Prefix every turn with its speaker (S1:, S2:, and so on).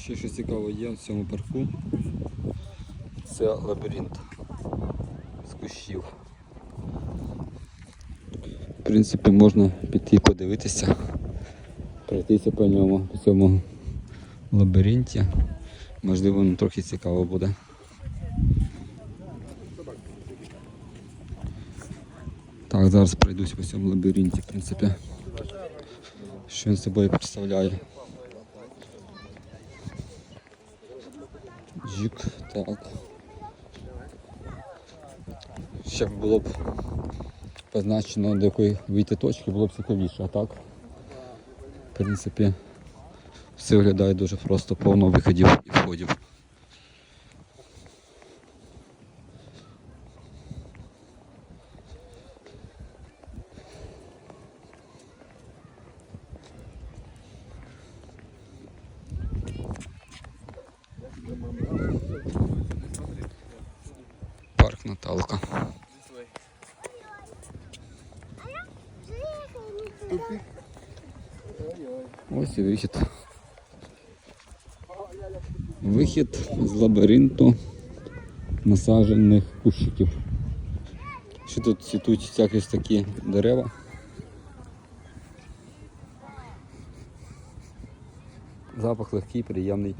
S1: Ще щось цікаве є в цьому парку. Це лабіринт з кущів. В принципі, можна піти подивитися, пройтися по ньому, по цьому лабіринті. Можливо, воно трохи цікаво буде. Так, зараз пройдусь по цьому лабіринті, в принципі. Що він собою представляє. Жік, так. Ще було б позначено, до якої вийти точки, було б цікавіше, а так. В принципі, все виглядає дуже просто, повно виходів і входів. Парк Наталка. Ось і вихід. Вихід з лабіринту насаджених кущиків. Ще тут цвітуть всякі такі дерева. Запах легкий, приємний.